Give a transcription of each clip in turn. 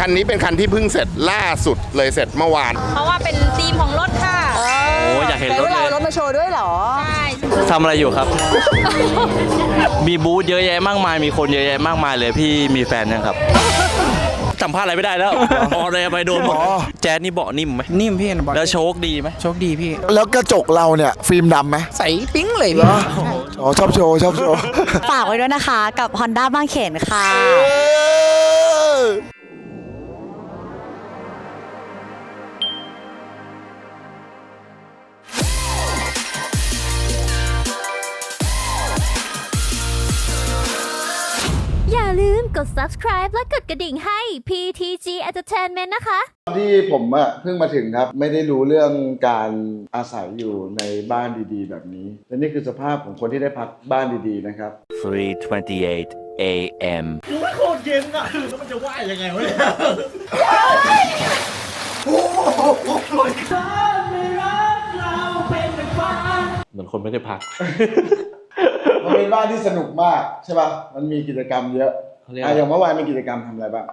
คันนี้เป็นคันที่เพิ่งเสร็จล่าสุดเลยเสร็จเมื่อวาน เพราะว่าเป็นธีมของรถค่ะโอ้อยากเห็นรถแต่เลว่ายเรารถมาโชว์ด้วยเหรอ ใช่ทำอะไรอยู่ครับ มีบูธเยอะแยะมากมาย มีคนเยอะแยะมากมายเลยพี่มีแฟนยังครับสัมภาษณ์อะไรไม่ได้แล้วออกเลยไปโดนหมดแจ๊ดนี่เบาะนิ่มไหมนิ่มพี่นะบอลแล้วโชคดีไหมโชคดีพี่ แล้วกระจกเราเนี่ย ฟิล์มดำไหมใสปิ๊งเลยพี่อ๋อชอบโชว์ชอบโชว์ฝากไว้ด้วยนะคะ กับ Honda บางเขนค่ะ กด subscribe และกดกระดิ่งให้ PTG Entertainment นะคะที่ผมอะเพิ่งมาถึงครับ ไม่ได้รู้เรื่องการอาศัยอยู่ในบ้านดีๆ แบบนี้และนี่คือสภาพของคนที่ได้พักบ้านดีๆนะครับ 3:28 a.m. เหมือนคนไม่ได้พัก มันเป็นบ้านที่สนุกมากใช่ป่ะมันมีกิจกรรมเยอะ เขาเรียกอะอย่างเมื่อวานมีกิจกรรมทำอะไรบ้าง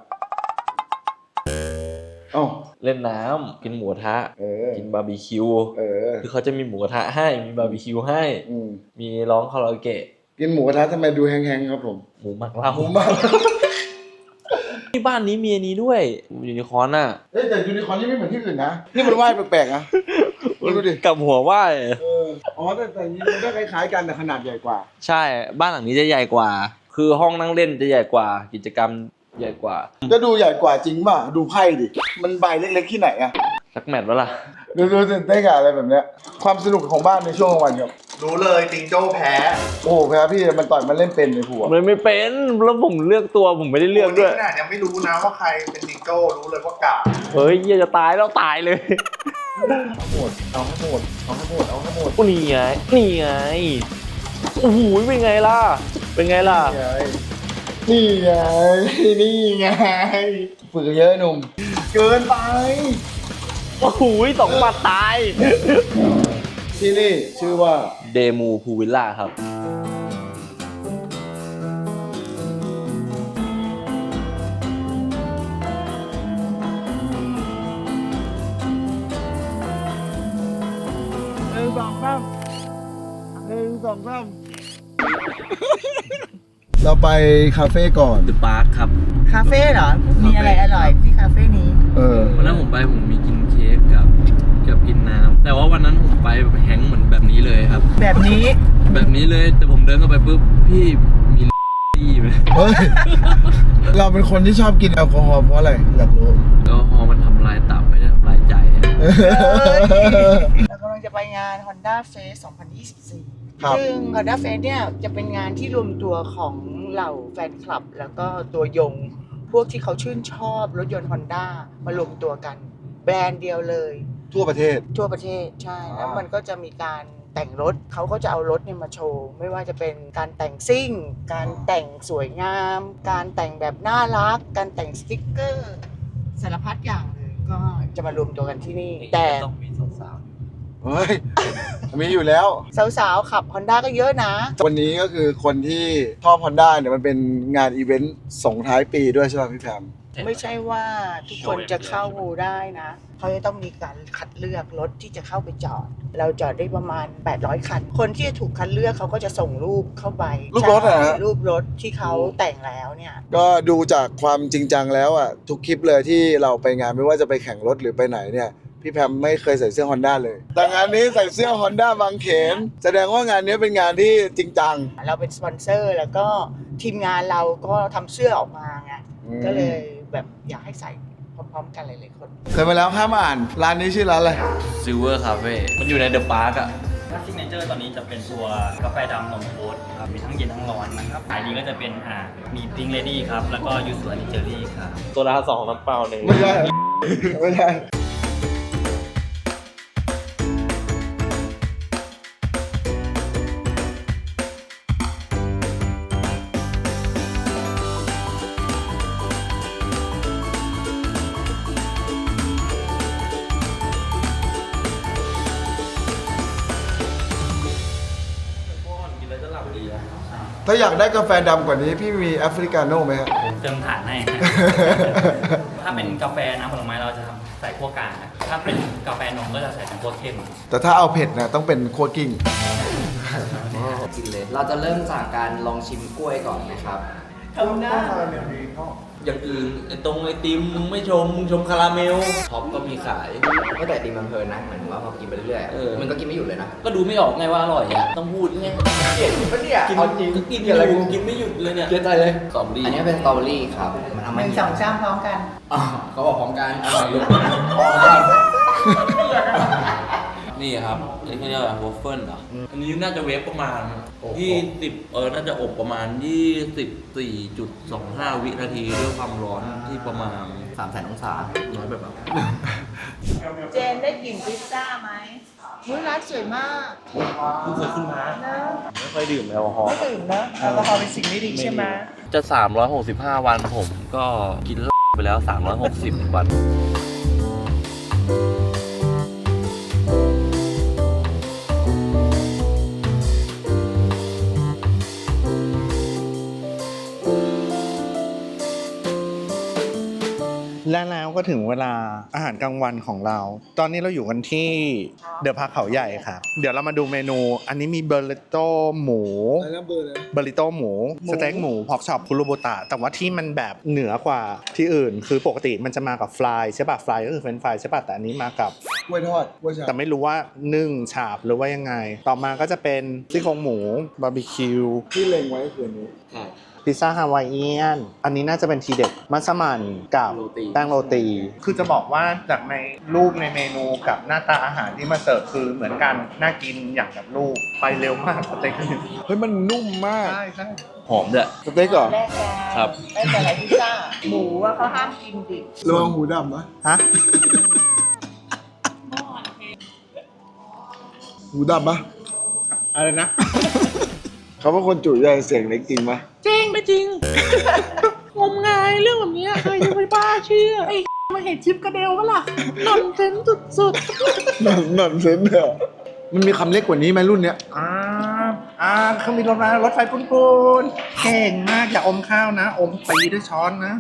เอ้าเล่นน้ำกินหมูกระทะ เออ กินบาร์บีคิว เออ คือเขาจะมีหมูกระทะให้ มีบาร์บีคิวให้ อืม มีร้องคาราโอเกะ กินหมูกระทะทำไมดูแห้งๆครับผมหมูหมักเหล้าผมมากที่บ้านนี้มีอันนี้ด้วย ยูนิคอร์นน่ะเอ้ยแต่ยูนิคอร์นนี่ไม่เหมือนที่อื่นนะ นี่มันว่ายแปลกๆนะ ดูดิ กับหัวว่ายเออ อ๋อแต่แต่นี้มันก็คล้ายๆกันแต่ขนาดใหญ่กว่า ใช่ บ้านหลังนี้จะใหญ่กว่า คือห้องนั่งเล่นจะใหญ่กว่ากิจกรรมใหญ่กว่า จะดูใหญ่กว่าจริงป่ะ ดูไพ่ดิ มันใบเล็กๆที่ไหนอะสักแมตช์วะล่ะดูดูตื่นเต้นกับอะไรแบบเนี้ย ความสนุกของบ้านในช่วงกลางวันครับ รู้เลยติงโจ้แพ้โอ้โหครับพี่มันต่อยมันเล่นเป็นในผัวมันไม่เป็นแล้วผมเลือกตัวผมไม่ได้เลือกด้วยขนาดยังไม่รู้นะว่าใครเป็นติงโจ้รู้เลยว่ากาเฮ้ยเหี้ยจะตายแล้วตายเลย เอาหมดเอาให้หมดเอาให้หมดเอาให้หมดนี่ไงนี่ไง โอ้โหเป็นไงล่ะ เป็นไงล่ะ นี่ไง นี่ไง ฝึกเยอะหนุ่ม เกินไป โอ้โหสองหมัดตาย ที่นี่ชื่อว่าเดมูพูวิลล่าครับ หนึ่งสองสามหนึ่ง สองสามเราไปคาเฟ่ก่อน The Park ครับ คาเฟ่เหรอ มีอะไรอร่อยที่คาเฟ่นี้ เออ วันนั้นผมไปผมมีกินเค้กกับกับกินน้ำแต่ว่าวันนั้นผมไปแบบแฮงก์เหมือนแบบนี้เลยครับ แบบนี้แบบนี้เลยแต่ผมเดินเข้าไปปุ๊บพี่มีดีไหมเฮ้ย เราเป็นคนที่ชอบกินแอลกอฮอล์เพราะอะไรอยากรู้แล้วพอมันทำลายตับไม่ได้ทำลายใจอะ เรากำลังจะไปงาน Honda Fest 2024 ครับ ซึ่ง Honda Fest เนี่ยจะเป็นงานที่รวมตัวของเหล่าแฟนคลับ แล้วก็ตัวยง พวกที่เขาชื่นชอบรถยนต์ Honda มารวมตัวกัน แบรนด์เดียวเลย ทั่วประเทศ ทั่วประเทศใช่แล้วมันก็จะมีการแต่งรถเขาก็จะเอารถเนี่ยมาโชว์ ไม่ว่าจะเป็นการแต่งซิ่ง การแต่งสวยงาม การแต่งแบบน่ารัก การแต่งสติ๊กเกอร์สารพัดอย่างเลยก็จะมารวมตัวกันที่นี่ แต่ ต้องมีสาว เฮ้ย มีอยู่แล้ว สาวๆ ขับ Honda ก็เยอะนะ วันนี้ก็คือคนที่ชอบ Honda เนี่ยมันเป็นงานอีเวนต์ส่งท้ายปีด้วยใช่ไหมพี่แพมไม่ใช่ว่าทุกคนจะเข้าได้นะ เขาจะต้องมีการคัดเลือกรถที่จะเข้าไปจอด เราจอดได้ประมาณ 800 คัน คนที่จะถูกคัดเลือกเขาก็จะส่งรูปเข้าไปรูปรถเหรอฮะ ใช่รูปรถที่เขาแต่งแล้วเนี่ย ก็ดูจากความจริงจังแล้วอะทุกคลิปเลยที่เราไปงานไม่ว่าจะไปแข่งรถหรือไปไหนเนี่ย พี่แพมไม่เคยใส่เสื้อ Honda เลย แต่งานนี้ใส่เสื้อ Honda บางเขน แสดงว่างานนี้เป็นงานที่จริงจัง เราเป็นสปอนเซอร์แล้วก็ทีมงานเราก็ทำเสื้อออกมาไงอืม ก็เลยแบบอยากให้ใส่พร้อมๆกันหลายๆคน เคยมาแล้วห้ามอ่าน ร้านนี้ชื่อร้านอะไร ซิลเวอร์คาเฟ่ มันอยู่ในเดอะพาร์คอะถ้าซิกเนเจอร์ตอนนี้จะเป็นตัวกาแฟดำนมโค้ดครับมีทั้งเย็นทั้งร้อนนะครับขายดีก็จะเป็นอ่ามีพิงเลดี้ครับ แล้วก็ยูสุอันนิเจอรี่ครับ ตัวละสองน้ำเปล่าหนึ่ง ไม่ใช่ไม่ใช่ ถ้าอยากได้กาแฟดำกว่านี้ พี่มีแอฟริกาโน่ไหมฮะ ผมเติมฐานให้ ถ้าาเป็นกาแฟน้ำผลไม้เราจะทำใส่ขั้วกลางนะถ้าเป็นกาแฟนมก็จะใส่เป็นขั้วเข้ม แต่ถ้าเอาเผ็ดนะต้องเป็นโคตรกิ้ง กินเลย เราจะเริ่มจากการลองชิมกล้วยก่อนนะครับ อย่างอื่นไอ้ตรงไอติมมึงไม่ชมมึงชมคาราเมลท็อปก็มีขายไม่แต่ดีมันเพลินนะเหมือนว่าพอกินไปเรื่อยเออๆมันก็กินไม่หยุดเลยนะก็ดูไม่ออกไงว่าอร่อยอะต้องพูดไงเห็นปะเนี่ยกินเอาจริงก็กินอะไรอยู่กินไม่หยุดเลยเนี่ยเชื่อใจเลยสอมดีอันนี้เป็นสตรอเบอรี่ครับ มันทำหให้นึ่งสองสามพร้อมกันอ่าเขาบอกพร้อมกันอร่อยลูก นี่ครับอันนี้เขาเรียกว่าวอฟเฟิลเหรออันนี้น่าจะเวฟประมาณยี่สิบเออน่าจะอบประมาณยี่สิบสี่จุดสองห้าวินาทีด้วยความร้อนที่ประมาณสามแสนองศา น้อยแบบเจนได้กลิ่นพิซซ่าไหมมื้อร้านสวยมากเพิ่งเคยขึ้นมา นะไม่ค่อยดื่มแอลกอฮอล์ไม่ดื่มนะแอลกอฮอล์เป็นสิ่งไม่ดีใช่ไหมจะ 365 วันผมก็กินเหล้าไปแล้ว 360 วัน และแล้วก็ถึงเวลาอาหารกลางวันของเรา ตอนนี้เราอยู่กันที่เดอะพาร์คเขาใหญ่ครับ เดี๋ยวเรามาดูเมนู อันนี้มีเบอร์ริโต้หมูอะไรนะเบอร์เลยเบอริโต้หมูหมู สเต็กหมูพอกช็อปคุโรโบตะ แต่ว่าที่มันแบบเหนือกว่าที่อื่น คือปกติมันจะมากับฟลายใช่ป่ะฟลายก็คือเฟรนฟรายใช่ป่ะ แต่อันนี้มากับ กล้วยทอดกล้วยฉาบแต่ไม่รู้ว่านึ่งฉาบหรือว่ายังไง ต่อมาก็จะเป็นซี่โครงหมูบาร์บีคิว ที่เล็งไว้คืออนนี้ พิซซ่าฮาวายเอียน อันนี้น่าจะเป็นทีเด็ดมัสมั่นกับโรตีแป้งโรตี คือจะบอกว่าจากในรูปในเมนูกับหน้าตาอาหารที่มาเสิร์ฟคือเหมือนกัน น่ากินอย่างกับรูป ไปเร็วมากสเต็กเฮ้ยมันนุ่มมาก ใช่ใช่หอมด้วยสเต็กเหรอแรกกันครับแรกกันอะไรพิซซ่า หมูว่าเขาห้ามกินดิบระวังหูดำนะฮะหูดำปะอะไรนะ เขาว่าคนจุใหญ่เสียงเล็กจริงปะจริงไม่จริง งมงายเรื่องแบบเนี้ยใครจะไปบ้าเชื่อไอ้ มาเห็นชิปกระเดวก็ล่ะนอนเซนสุดหนั่นหนั่นเซนเหรอมันมีคำเล็กกว่านี้ไหมรุ่นเนี้ยอ่าอ่าเครื่องบินรถมารถไฟปุนปูนเก่งมากอย่าอมข้าวนะ อมตีด้วยช้อนนะ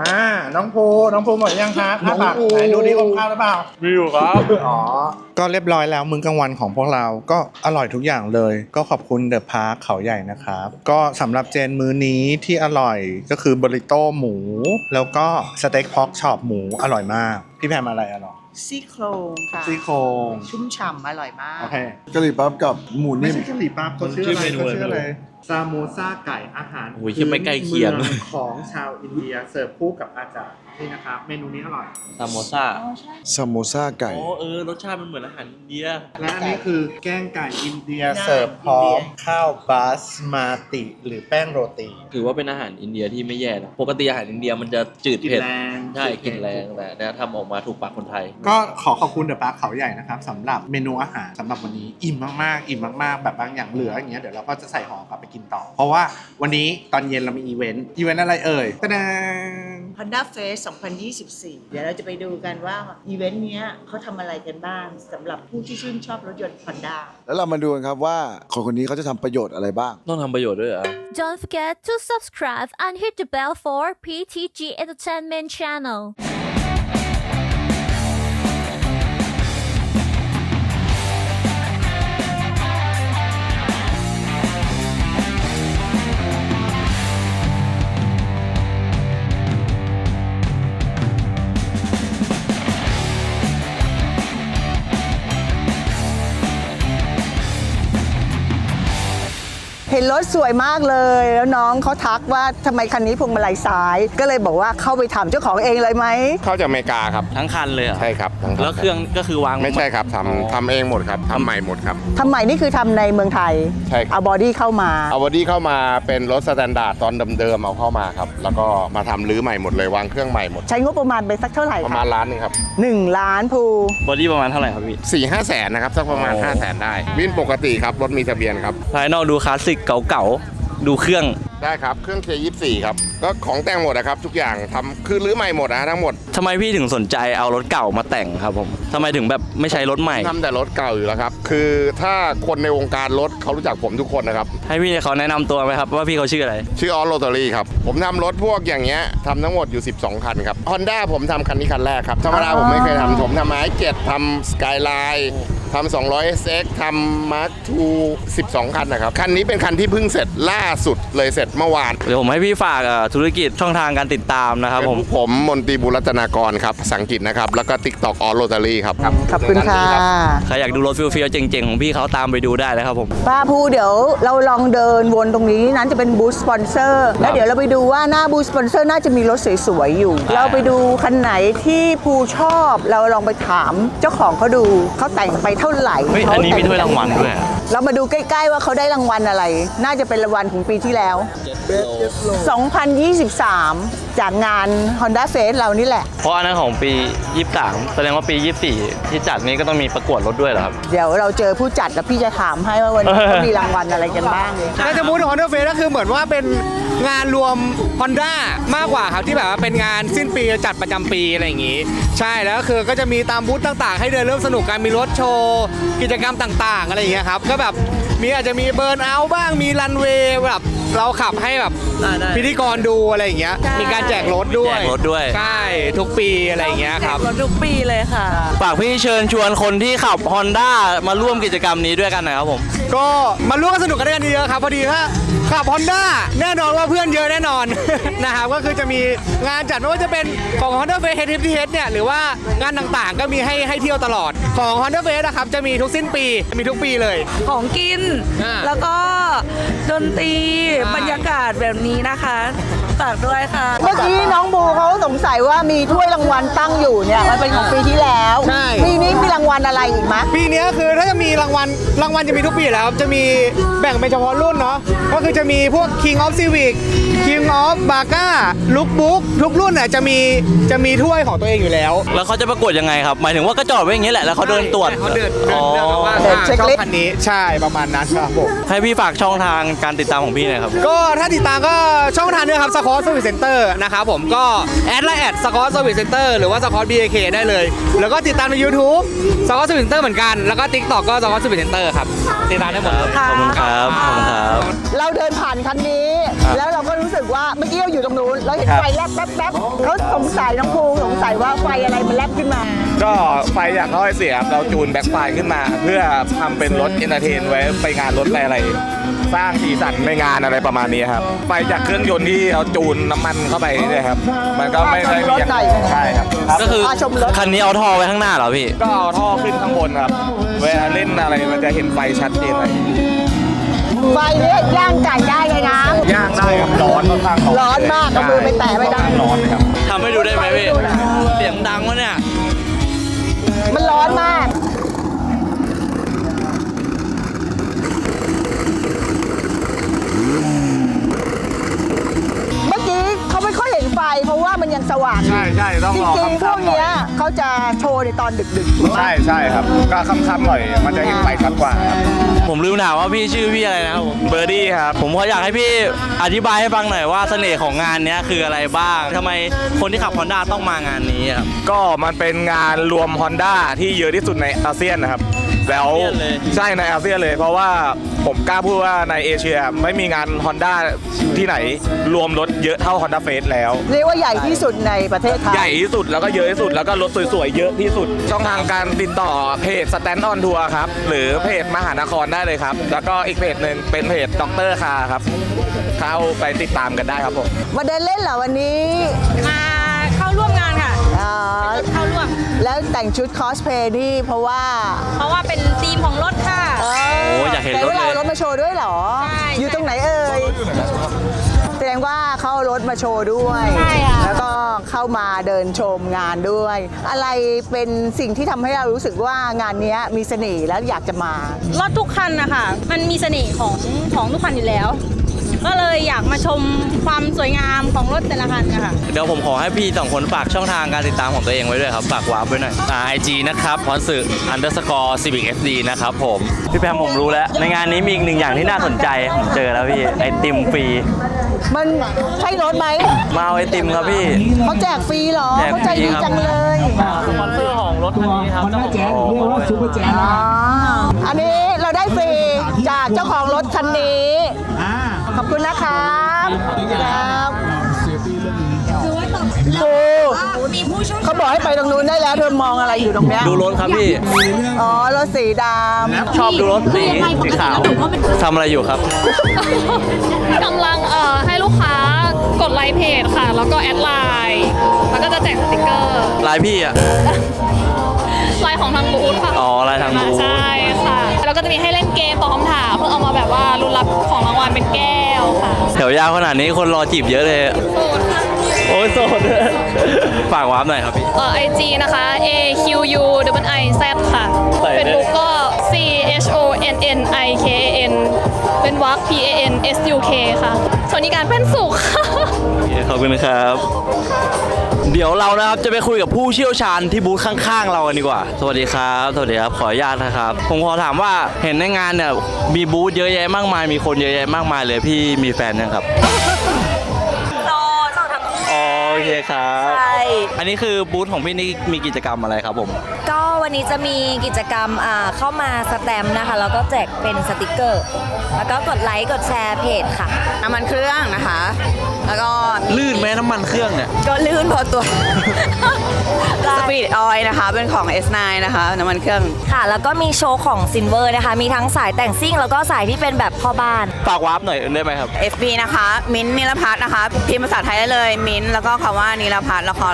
มา น้องภูน้องภูหมดยังคะน้องภู ไหนดูดิอมข้าวหรือเปล่า มีอยู่ครับ อ๋อ ก็เรียบร้อยแล้วมื้อกลางวันของพวกเราก็อร่อยทุกอย่างเลย ก็ขอบคุณเดอะพาร์คเขาใหญ่นะครับ ก็สำหรับเจนมื้อนี้ที่อร่อยก็คือบริโต้หมู แล้วก็สเต็กพอกช็อปหมูอร่อยมาก พี่แพมอะไรอร่อยซี่โครงค่ะ ซี่โครงชุ่มฉ่ำอร่อยมาก โอเคกะหรี่ปั๊บกับหมูไม่นิ่มใช่กะหรี่ปั๊บเขาชื่อชื่ออะไรเมนูเขาอะไรชื่ออะไร ซาโมซาไก่อาหารโอ้ยชื่อไม่ใกล้เคียง พื้นมือของชาวอินเดียเสิร์ฟคู่กับอาจารย์นี่นะครับ เมนูนี้อร่อย ซามโมซ่าซามโมซ่าไก่ อ๋อเออรสชาติมันเหมือนอาหารอินเดีย และอันนี้คือแกงไก่อินเดียง่ายเสิร์ฟพร้อมอินเดียข้าวบาสมาติ หรือแป้งโรตี ถือว่าเป็นอาหารอินเดียที่ไม่แย่นะปกติอาหารอินเดียมันจะจืดกินเผ็ดแรงใช่กินแรงแต่เนี่ยทำออกมาถูกปากคนไทย ก็ขอขอบคุณเดอะปาร์คเขาใหญ่นะครับสำหรับเมนูอาหารสำหรับวันนี้อิ่มมากๆ อิ่มมากๆ แบบบางอย่างเหลืออย่างเงี้ยเดี๋ยวเราก็จะใส่ห่อกลับไปกินต่อ เพราะว่าวันนี้ตอนเย็นเรามีอีเวนต์อีเวนต์อะไรเอ่ยตะดาง Honda Fest 2024 เดี๋ยวเราจะไปดูกันว่า อีเวนต์เนี้ยเขาทำอะไรกันบ้างสำหรับผู้ที่ชื่นชอบรถยนต์ Honda แล้วเรามาดูกันครับว่าคนคนนี้เขาจะทำประโยชน์อะไรบ้าง ต้องทำประโยชน์ด้วยเหรอ Don't forget to subscribe and hit the bell for PTG Entertainment Channel เห็นรถสวยมากเลย แล้วน้องเขาทักว่าทำไมคันนี้พวงมาลัยซ้าย ก็เลยบอกว่าเข้าไปถามเจ้าของเองเลยไหม เข้าจากอเมริกาครับ ทั้งคันเลยเหรอใช่ครับทั้งแล้วเครื่องก็คือวางไม่ใช่ครับอ๋อทำทำเองหมดครับทำใหม่หมดครับ ทำใหม่นี่คือทำในเมืองไทย ใช่ครับ เอาบอดี้เข้ามา เอาบอดี้เข้ามาเป็นรถสแตนดาร์ดตอนเดิมๆเอาเข้ามาครับ แล้วก็มาทำรื้อใหม่หมดเลยวางเครื่องใหม่หมด ใช้งบประมาณไปสักเท่าไหร่ประคะมาณล้านหนึงครับหนึ่งล้านภูบอดี้ประมาณเท่าไหร่ครับพี่สี่ห้าแสนนะครับสักประมาณ โอ้ห้าแสนได้ วิ่งปกติครับ รถมีทะเบียนครับ ภายนอกดูคลาสสิกเก่าๆ ดูเครื่องได้ครับ เครื่อง K24 ครับ ก็ของแต่งหมดนะครับ ทุกอย่างทำคือรื้อใหม่หมดนะทั้งหมดทำไมพี่ถึงสนใจเอารถเก่ามาแต่งครับผมทำไมถึงแบบไม่ใช้รถใหม่ ทำแต่รถเก่าอยู่แล้วครับ คือถ้าคนในวงการรถเขารู้จักผมทุกคนนะครับ ให้พี่เขาแนะนำตัวไหมครับว่าพี่เขาชื่ออะไร ชื่อออสโรตารี่ครับ ผมทำรถพวกอย่างเงี้ยทำทั้งหมดอยู่ 12 คันครับ Honda ผมทำคันนี้คันแรกครับธรรมดาผมไม่เคยทำผมทำไม้เจ็ดทำสกายไลน์ ทำ200 SX ทำ Mark II 12 คันนะครับ คันนี้เป็นคันที่เพิ่งเสร็จล่าสุดเลยเสร็จเมื่อวาน เดี๋ยวผมให้พี่ฝากเอ่อธุรกิจช่องทางการติดตามนะครับผม ผมมนตรีบุรัตนากรครับภาษาอังกฤษนะครับ แล้วก็ TikTok ออสโรตารี่ครับ ขอบคุณค่ะ ใครอยากดูรถฟิลฟิลเจ๋งๆ ของพี่เขาตามไปดูได้นะครับผม ป้าภูเดี๋ยวเราลองเดินวนตรงนี้นั้นจะเป็นบูธสปอนเซอร์แล้วเดี๋ยวเราไปดูว่าหน้าบูธสปอนเซอร์น่าจะมีรถสวยๆอยู่ เราไปดูคันไหนที่ภูชอบเราลองไปถามเจ้าของเขาดูเขาแต่งไปเท่าไหร่เฮ้ยอันนี้มีถ้วยรางวัลด้วย เรามาดูใกล้ ๆ ว่าเขาได้รางวัลอะไร น่าจะเป็นรางวัลของปีที่แล้ว 2023 จากงาน Honda f a c e เรานี่แหละ เพราะอันนั้นของปี 23 แสดงว่าปี 24 ที่จัดนี้ก็ต้องมีประกวดรถด้วยเหรอครับ เดี๋ยวเราเจอผู้จัดแล้วพี่จะถามให้ว่าวันนี้เขามีรางวัลอะไรกันบ้างน่าจะมูดฮอนเดอร์เฟสก็คือเหมือนว่าเป็น งานรวม Honda มากกว่าครับที่แบบว่าเป็นงานสิ้นปีจัดประจำปีอะไรอย่างงี้ ใช่แล้วคือก็จะมีตามบูธต่างๆ ให้เดินเริ่มสนุกกันมีรถโชว์กิจกรรมต่างๆ อะไรอย่างเงี้ยครับก็แบบมีอาจจะมีเบิร์นเอาท์บ้างมีรันเวย์แบบ เราขับให้แบบได้ได้ พิธีกรดูอะไรอย่างเงี้ย มีการแจกรถด้วยแจกรถด้วย ใช่ทุกปีอะไรอย่างเงี้ยครับรถทุกปีเลยค่ะ ฝากพี่เชิญชวนคนที่ขับ Honda มาร่วมกิจกรรมนี้ด้วยกันหน่อยครับผม ก็มาร่วมกันสนุกกันได้กันเยอะๆครับ พอดีถ้าขับ Honda แน่นอนว่าเพื่อนเยอะแน่นอน นะครับก็คือจะมีงานจัดไม่ว่าจะเป็นของ Honda Face Head to Head เนี่ยหรือว่างานต่างๆ ก็มีให้ให้เที่ยวตลอดของ Honda Face นะครับจะมีทุกสิ้นปีมีทุกปีเลย ของกิน อ่าแล้วก็ดนตรีใช่บรรยากาศแบบนี้นะคะ ฝากด้วยค่ะ เมื่อกี้น้องบูเขาสงสัยว่ามีถ้วยรางวัลตั้งอยู่เนี่ยมันเป็นของปีที่แล้วใช่ ปีนี้มีรางวัลอะไรอีกไหมปีเนี้ยคือถ้าจะมีรางวัลรางวัลจะมีทุกปีอยู่แล้วครับจะมีแบ่งเป็นเฉพาะรุ่นเนาะก็คือจะมีพวก King of Civic King of b a g a Lookbook ทุกรุ่นเนี่ยจะมีจะมีถ้วยของตัวเองอยู่แล้ว แล้วเขาจะประกวดยังไงครับ หมายถึงว่าก็จอดไว้อย่างนี้แหละ แล้วเขาเดินตรวจเขาเดินเดินเลือกเอาว่าเดินอ่าเช็คชอบลิสต์คันนี้ใช่ประมาณนั้นครับผมให้พี่ฝากช่องทางการติดตามของพี่หน่อยครับ ก็ถ้าติดตามก็ช่องทางด้วยครับสกอตเซอร์วิสเซ็นเตอร์นะครับผมก็แอดและแอดสกอตเซอร์วิสเซ็นเตอร์หรือว่าสกอต BAK ได้เลย แล้วก็ติดตามใน YouTube สกอตเซอร์วิสเซ็นเตอร์เหมือนกัน แล้วก็ TikTok ก็สกอตเซอร์วิสเซ็นเตอร์ครับ ติดตามได้หมดเลย ขอบคุณครับขอบคุณครับ เราเดินผ่านคันนี้แล้วเราก็รู้สึกว่าเมื่อกี้เราอยู่ตรงนู้นเราเห็นไฟแลบแป๊บแป๊บเขาสงสัยน้องภูสงสัยว่าไฟอะไรมันแลบขึ้นมา ก็ไฟอยากเข้าให้เสียครับเราจูนแบ็คไฟขึ้นมา เพื่อทำเป็นรถเอนเตอร์เทนไว้ไปงานรถไปอะไร สร้างสีสันในงานอะไรประมาณนี้ครับไฟจากเครื่องยนต์ที่เราจูนน้ำมันเข้าไปนี่นะครับ มันก็ไม่ได้มีอย่างรถหน่อยนะใช่ครับครับ ก็คืออะชมรถคันนี้เอาท่อไว้ข้างหน้าเหรอพี่ ก็เอาท่อขึ้นข้างบนครับ เวลาเล่นอะไรมันจะเห็นไฟชัดเจนเลยไฟเนี่ยย่างไก่ได้เลยนะย่างได้ครับร้อนค่อนข้างร้อนมากเอามือไปแตะไม่ได้ร้อนครับทำให้ดูได้ไหมพี่เสียงดังวะเนี่ยมันร้อนมาก เมื่อกี้เขาไม่ค่อย เห็นไฟเพราะว่ามันยังสว่างอยู่ใช่ใช่ต้องจรอริงๆพวกค่ำๆหน่อย เนี้ยเขาจะโชว์ในตอนดึกๆถูกไหมใช่ใช่ครับ ก็ค่ำๆหน่อย มันจะเห็นไฟชัดกว่าครับ ผมลืมถามว่าพี่ชื่อพี่อะไรนะครับผมเบอร์ดี้ครับ ผมขออยากให้พี่อธิบายให้ฟังหน่อยว่าเสน่ห์ของงานเนี้ยคืออะไรบ้างทำไมคนที่ขับ Honda ต้องมางานนี้ครับ ก็มันเป็นงานรวม Honda ที่เยอะที่สุดในอาเซียนนะครับ แล้วอาเซียนเลย ใช่ในอาเซียนเลยเพราะว่าผมกล้าพูดว่าในเอเชียไม่มีงาน Honda ที่ไหนรวมรถเยอะเท่า Honda f a c e แล้ว เรียกว่าใหญ่ที่สุดในประเทศไทย ใหญ่ที่สุดแล้วก็เยอะที่สุดแล้วก็รถสวยๆ เยอะที่สุด ช่องทางการติดต่อเพจ Stand on Tour ครับ หรือเพจมหานครได้เลยครับ แล้วก็อีกเพจหนึ่งเป็นเพจด็อกเตอร์คาครับ เข้าไปติดตามกันได้ครับผม มาเดินเล่นเหรอวันนี้ มาเข้าร่วมงานค่ะ อ่าเข้าร่วม แล้วแต่งชุดคอสเพลย์นี่เพราะว่าเพราะว่าเป็นธีมของรถค่ะเโอ้อยากเห็นแต่รถว่าเลยเรารถมาโชว์ด้วยเหรอ ใช่ อยู่ตรงไหนเอ่ย แสดงว่าเขาเอารถมาโชว์ด้วย ใช่ค่ะ แล้วก็เข้ามาเดินชมงานด้วย อะไรเป็นสิ่งที่ทำให้เรารู้สึกว่างานเนี้ยมีเสน่ห์แล้วอยากจะมา รถทุกคันนะคะมันมีเสน่ห์ของของทุกคันอยู่แล้ว ก็เลยอยาก มาชมความสวยงามของรถแต่ละคันนะคะเดี๋ยวผมขอให้พี่สองคนฝากช่องทางการติดตามของตัวเองไว้ด้วยครับ ฝากวาร์ปไว้หน่อยไอจีนะครับพรสึอันเดอร์สกอร์ซีบิกเอฟดีนะครับผม พี่แพมผมรู้แล้ว ในงานนี้มีอีกหนึ่งอย่างที่น่าสนใจ ผมเจอแล้วพี่ ไอติมฟรี มันใช่รถไหมมาเอาไอติมครับพี่ เขาแจกฟรีเหรอแจกเขาฟรีใจดีครับจังเลยสปอนเซอร์ของรถคันนี้ครับเจ้าของรถอ๋ออันนี้เราได้ฟรีจากเจ้าของรถคันนี้ข อบคุณนะครับครับครูเขาบอกให้ไปตรงนู้นได้แล้วเธอมองอะไรอยู่ตรงเนี้ยดูรถครับพี่ อ๋อรถสีดำชอบดูรถสีสีขาวทำอะไรอยู่ครับ กำลังเอ่อให้ลูกค้ากดไลค์เพจค่ะ แล้วก็แอดไลน์แล้วก็จะแจกสติกเกอร์ลายพี่อะ ไลน์ของทางบูธค่ะอ๋อลายทางบูธ ใช่ค่ะแล้วก็ จะมีให้เล่นเกมตอบคำถามเพื่อเอามาแบบว่ารุนรับของรางวัลเป็นแก้วค่ะแถวยาวขนาดนี้คนรอจีบเยอะเลยอะโสดค่ะโอ้ยโสด ฝากวาร์ปหน่อยครับพี่ เอ่อไอจีนะคะ A Q U W I Z ค่ะ ใส่ได้เป็นบุ๊กก็ C H O N N I K A N เป็นวัก P A N S U K ค่ะสวัสดีการเป็นสุขค่ะโอเคขอบคุณนะครับ เดี๋ยวเรานะครับจะไปคุยกับผู้เชี่ยวชาญที่บูธข้างๆ เรากันดีกว่า สวัสดีครับ สวัสดีครับ ขออนุญาตนะครับ ผมขอถามว่าเห็นในงานเนี่ยมีบูธเยอะแยะมากมาย มีคนเยอะแยะมากมายเลยพี่มีแฟนยังครับ คครับ ใช่ อันนี้คือบูธของพี่นี่มีกิจกรรมอะไรครับผม ก็วันนี้จะมีกิจกรรมอ่าเข้ามาสแตมป์นะคะ แล้วก็แจกเป็นสติกเกอร์ แล้วก็กดไลค์กดแชร์เพจค่ะ น้ำมันเครื่องนะคะ แล้วก็ลื่นไหมน้ำมันเครื่องเนี่ย ก็ลื่นพอตัวสปีดออยนะคะ เป็นของ S9 นะคะ น้ำมันเครื่อง ค่ะ แล้วก็มีโชว์ของซินเวอร์นะคะ มีทั้งสายแต่งซิ่ง แล้วก็สายที่เป็นแบบพ่อบ้าน ฝากวาร์ปหน่อยได้ไหมครับ FB นะคะ มิ้นท์นิรพัฒน์นะคะ พิมพ์ภาษาไทยได้เลย มิ้นท์แล้วก็คำว่านิรพัฒน์แล้วก็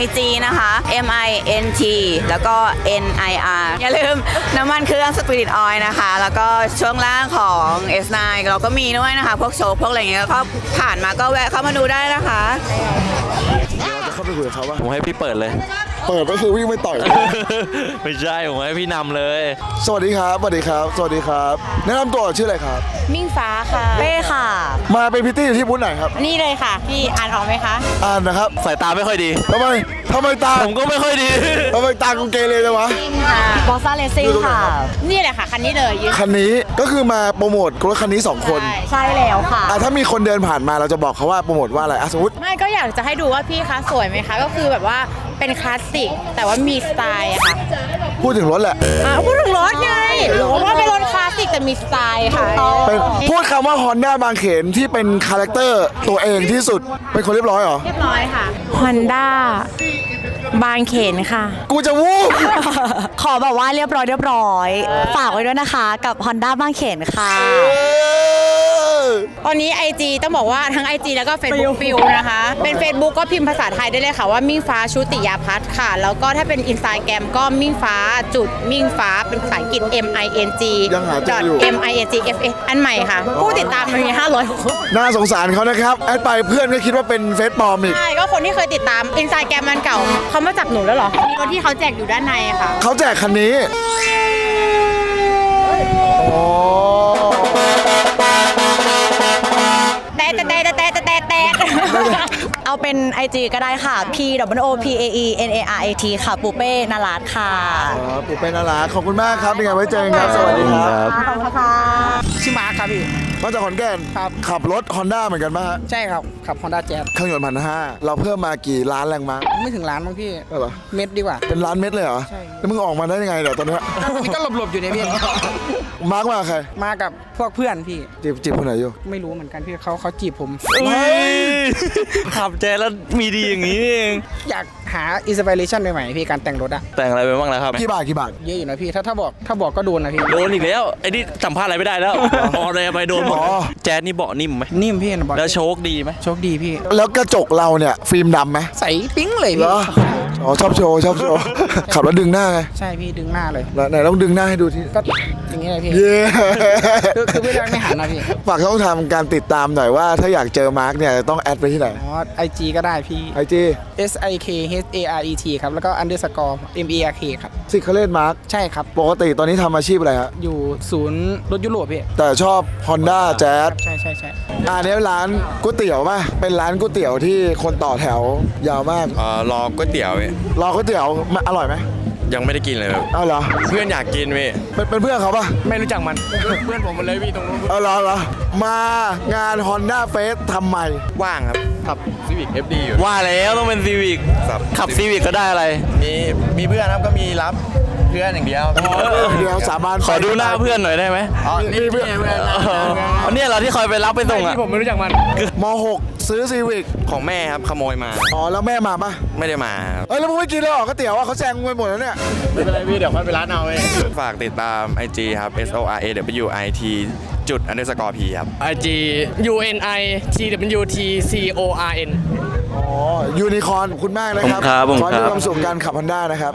IG นะคะ M I N T แล้วก็ N I R อย่าลืมน้ำมันเครื่องสปิริตออยนะคะ แล้วก็ช่วงล่างของ S9 เราก็มีด้วยนะคะ พวกโชว์พวกอะไรเงี้ยก็ผ่านมาก็แวะเข้ามาดูได้นะคะ เราจะเข้าไปคุยกับเขาว่าผมให้พี่เปิดเลย เปิดก็คือวิ่งไปต่อย ไม่ใช่ผมให้พี่นำเลย สวัสดีครับสวัสดีครับสวัสดีครับ แนะนำตัวชื่ออะไรครับ มิ่งฟ้าค่ะเป้ค่ะ มาเป็นพิตตี้อยู่ที่บูธไหนครับนี่เลยค่ะ พี่อ่านออกไหมคะอ่านนะครับสายตาไม่ค่อยดีทำไม ทำไมตาผมก็ไม่ค่อยดี ทำไมตากูเกเรเลยวะ บอสซ่าเลซิ่งค่ะ นี่แหละค่ะคันนี้เลยยืนคันนี้ก็คือมาโปรโมทรถคันนี้ 2 คนใช่ใช่แล้วค่ะ อะถ้ามีคนเดินผ่านมาเราจะบอกเขาว่าโปรโมทว่าอะไรอะสมมติ ไม่ก็อยากจะให้ดูว่าพี่คะสวยไหมคะ ก็คือแบบว่าเป็นคลาสสิกแต่ว่ามีสไตล์อะค่ะพูดถึงรถแหละ อ่าพูดถึงรถไงหรือว่าเป็นรถคลา สสิกแต่มีสไตล์ค่ะ เป็นพูดคำว่า Honda บางเขนที่เป็นคาแรคเตอร์ตัวเองที่สุด เป็นคนเรียบร้อยเหรอ เรียบร้อยค่ะ Honda บางเขนค่ะ กูจะวูบขอแบบว่าเรียบร้อยเรียบร้อย ฝากไว้ด้วยนะคะ กับ Honda บางเขนค่ะ ตอนนี้ IG ต้องบอกว่าทั้ง IG แล้วก็ Facebook ฟิลนะคะ เป็น Facebook ก็พิมพ์ภาษาไทยได้เลยค่ะว่ามิ่งฟ้าชุติยาพัฒน์ค่ะ แล้วก็ถ้าเป็น Instagram ก็มิ่งฟ้าจุดมิ่งฟ้าเป็นภาษาอังกฤษ M I N G ยังหาเจออยู่ M I N G F A อันใหม่ค่ะ ผู้ติดตามมันมี500คน น่าสงสารเขานะครับ แอดไปเพื่อนก็คิดว่าเป็นเฟซปลอมอีก ใช่ก็คนที่เคยติดตาม Instagram มันเก่าเขามาจับหนูแล้วเหรอ มีคนที่เขาแจกอยู่ด้านในอะค่ะ เขาแจกคันนี้อ๋อ แต่แต่แต่แต่แต่แต่แต่เอาเป็น IG ก็ได้ค่ะ P W O P A E N A R A T ค่ะปูเป้นาราดค่ะปุเป้นารักขอบคุณมากครับเป็นไงไว้เจอกันครับ สวัสดีครับขอบคุณค่ะชื่อมาร์คครับพี่ มาจากขอนแก่นครับ ขับรถ Honda เหมือนกันป่ะฮะใช่ครับ ขับ Honda Jazz เครื่องยนต์พันห้าเราเพิ่มมากี่ล้านแรงม้าไม่ถึงล้านมั้งพี่ได้เหรอเม็ดดีกว่า เป็นล้านเม็ดเลยเหรอใช่ แล้วมึงออกมาได้ยังไงเดี๋ยวตอนเนี้ยนี่ก็หลบๆอยู่ในยพี่ มาร์กมาใครมากับพวกเพื่อนพี่ จีบจีบคนไหนอยู่ไม่รู้เหมือนกันพี่เขาเขาจีบผมขับแจแล้วมีดีอย่างนี้นี่เอง อยากหาอินสปิเรชันใหม่ๆพี่การแต่งรถอะแต่งอะไรไปบ้างแล้วครับ กี่บาทกี่บาท เยอะอยู่นะพี่ ถ้าถ้าบอกถ้าบอกก็โดนนะพี่ โดนอีกแล้ว ไอ้นี่สัมภาษณ์อะไรไม่ได้แล้ว ออเลยไปโดนหมดอ๋อ แจ๊ดนี่เบาะนิ่มไหมนิ่มพี่นะบอกแล้วโชคดีไหมโชคดีพี่ แล้วกระจกเราเนี่ยฟิล์มดำไหมใสปิ๊งเลยเหรพี่ออ๋อชอบโชว์ชอบโชว์ ขับแล้วดึงหน้าไงใช่พี่ดึงหน้าเลย ไหนต้องดึงหน้าให้ดูที่ก็ อย่างนี้เลยพี่เย้คือคือไม่ได้ไม่หันนะพี่ ฝากช่องทางการติดตามหน่อยว่าถ้าอยากเจอมาร์กเนี่ยต้องแอดไปที่ไหนอ๋อไอจีก็ได้พี่ ไอจี S I K H A R E T ครับ แล้วก็ underscore M E R K ครับ ซิคเลตมาร์กใช่ครับ ปกติตอนนี้ทำอาชีพอะไรฮะอยู่ศูนย์รถยุโรปพี่แต่ชอบ Honda Jazz ใช่ใช่ใช่อันนี้ร้านก๋วยเตี๋ยวป่ะเป็นร้านก๋วยเตี๋ยวที่คนต่อแถวยาวมาก เอ่อรอก๋วยเตี๋ยวพี่รอก๋วยเตี๋ยวมันอร่อยไหม ยังไม่ได้กินเลยครับเอาเหรอเพื่อนอยากกินพี่เป็นเป็นเพื่อนเขาปะไม่รู้จักมัน เพื่อนผมมันเลยพี่ตรงนู้นเอาเหรอเหรอมางาน Honda Fest ทำไมว่างครับขับซีวิก FD อยู่ว่าแล้วต้องเป็นซีวิกขับซีวิกก็ได้อะไร มีมีเพื่อนครับก็มีรับเพื่อนอย่างเดียวเดี๋ยวสาบานขอดูหน้าเพื่อนหน่อยได้ไหมอ๋อนี่เพื่อนเพื่อนอ๋อเนี่ยเราที่คอยไปรับไปส่งอะผมไม่รู้จักมันม .6 ซื้อซีวิกของแม่ครับขโมยมา อ๋อแล้วแม่มาปะไม่ได้มาครับเอ้ยแล้วมึงไม่กินเลยเหรอก๋วยเตี๋ยวอะเขาแซงมึงไปหมดแล้วเนี่ยไม่เป็นไรพี่เดี๋ยวค่อยไปร้านเอาเองฝากติดตาม IG ครับ S O R A W I T จุด underscore P ครับ IG U N I T W T C O R N อ๋อยูนิคอร์นขอบคุณมากนะครับผมครับผมขอให้มีครับความสุขการขับ Honda นะครับ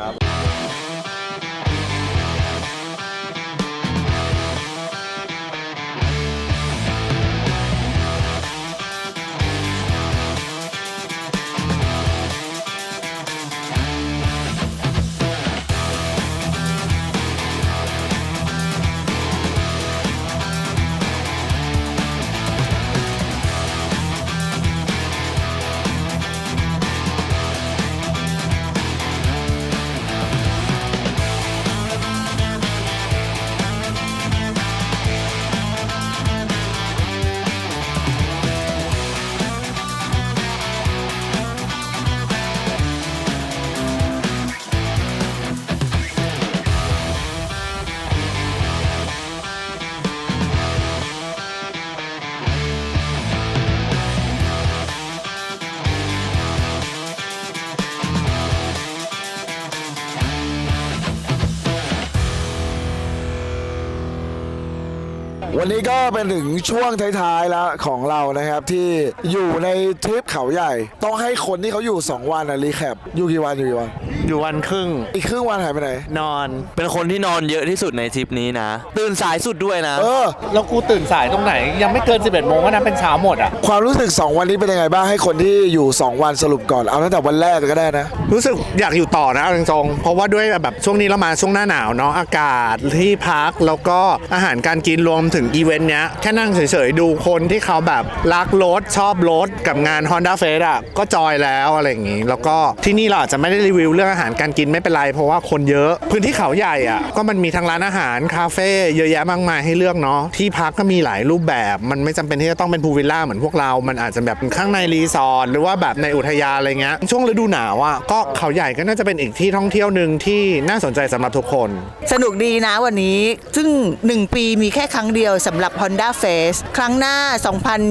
วันนี้ก็เป็นถึงช่วงท้ายๆแล้วของเรานะครับที่อยู่ในทริปเขาใหญ่ ต้องให้คนที่เขาอยู่ 2 วันอะรีแคปอยู่กี่วันอยู่กี่วัน อยู่วันครึ่ง อีกครึ่งวันหายไปไหน นอน เป็นคนที่นอนเยอะที่สุดในทริปนี้นะ ตื่นสายสุดด้วยนะ เออ แล้วกูตื่นสายตรงไหน ยังไม่เกิน 11โมงก็นับเป็นเช้าหมดอะ ความรู้สึก 2 วันนี้เป็นยังไงบ้างให้คนที่อยู่ 2 วันสรุปก่อน เอาตั้งแต่วันแรกก็ได้นะ รู้สึกอยากอยู่ต่อนะเอาตรงๆเพราะว่าด้วยแบบช่วงนี้เรามาช่วงหน้าหนาวเนาะอากาศที่พักแล้วก็อาหารการกินรวมถึงอีเวนต์เนี้ยแค่นั่งเฉยๆดูคนที่เขาแบบรักรถชอบรถกับงาน Honda f e s อะก็จอยแล้วอะไรอย่างงี้ แล้วก็ที่นี่เราอาจจะไม่ได้รีวิวเรื่องอาหารหารการกินไม่เป็นไรเพราะว่าคนเยอะพื้นที่เขาใหญ่อะก็มันมีทั้งร้านอาหารคาเฟ่เยอะแยะมากมายให้เลือกเนาะที่พักก็มีหลายรูปแบบมันไม่จำเป็นที่จะต้องเป็นพูลวิลล่าเหมือนพวกเรา มันอาจจะแบบข้างในรีสอร์ทหรือว่าแบบในอุทยานอะไรเงี้ยช่วงฤดูหนาวอะก็เขาใหญ่ก็น่าจะเป็นอีกที่ท่องเที่ยวหนึ่งที่น่าสนใจสำหรับทุกคน สนุกดีนะวันนี้ ซึ่ง 1 ปีมีแค่ครั้งเดียวสำหรับ Honda Fest ครั้งหน้า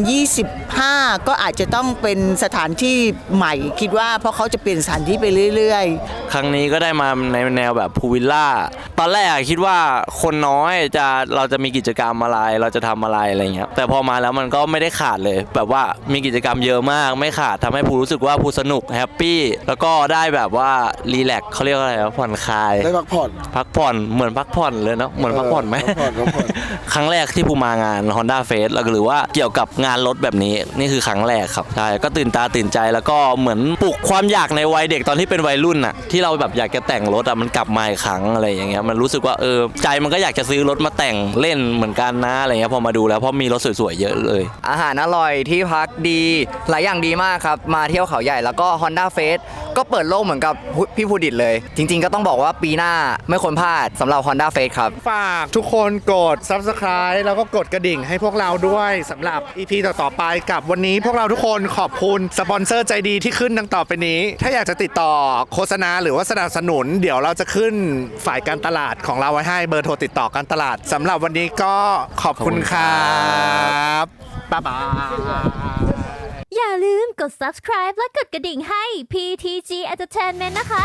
2025 ก็อาจจะต้องเป็นสถานที่ใหม่ คิดว่าเพราะเขาจะเปลี่ยนสถานที่ไปเรื่อยครั้งนี้ก็ได้มาในแนวแบบพูลวิลล่า ตอนแรกอะคิดว่าคนน้อยจะเราจะมีกิจกรรมอะไร เราจะทำอะไรอะไรเงี้ยแต่พอมาแล้วมันก็ไม่ได้ขาดเลย แบบว่ามีกิจกรรมเยอะมากไม่ขาดทำให้ภูรู้สึกว่าภูสนุกแฮปปี้แล้วก็ได้แบบว่ารีแลกซ์เขาเรียกว่าอะไรวะผ่อนคลาย ได้พักผ่อน พักผ่อนเหมือนพักผ่อนเลยเนาะเหมือนพักผ่อนไหมพักผ่อนพักผ่อน ครั้งแรกที่ภูมางาน Honda f a c e หรือว่าเกี่ยวกับงานรถแบบนี้นี่คือครั้งแรกครับใช่ก็ตื่นตาตื่นใจแล้วก็เหมือนปลุกความอยากในวัยเด็กตอนที่เป็นวัยรุ่นน่ะที่เราแบบอยากจะแต่งรถอะมันกลับมาอีกครั้งอะไรอย่างเงี้ยมันรู้สึกว่าเออใจมันก็อยากจะซื้อรถมาแต่งเล่นเหมือนกันนะอะไรเงี้ยพอมาดูแล้วเพราะมีรถสวยๆเยอะเลย อาหารอร่อยที่พักดีหลายอย่างดีมากครับ มาเที่ยวเขาใหญ่แล้วก็ Honda f a c e ก็เปิดโลกเหมือนกับพี่ภูดิตเลย จริง ๆ ก็ต้องบอกว่าปีหน้าไม่ควรพลาดสำหรับ Honda f a c e ครับ ฝากทุกคนกด Subscribe แล้วก็กดกระดิ่งให้พวกเราด้วยสำหรับ EP ต่อๆไปกับวันนี้พวกเราทุกคนขอบคุณสปอนเซอร์ใจดีที่ขึ้นดังต่อไปนี้ ถ้าอยากจะติดต่อโฆษณาหรือว่าสนับสนุน เดี๋ยวเราจะขึ้นฝ่ายการตลาดของเราไว้ให้เบอร์โทรติดต่อการตลาดสำหรับวันนี้ก็ขอบคุณครับบ๊ายบายอย่าลืมกด subscribe และกดกระดิ่งให้ PTG Entertainment นะคะ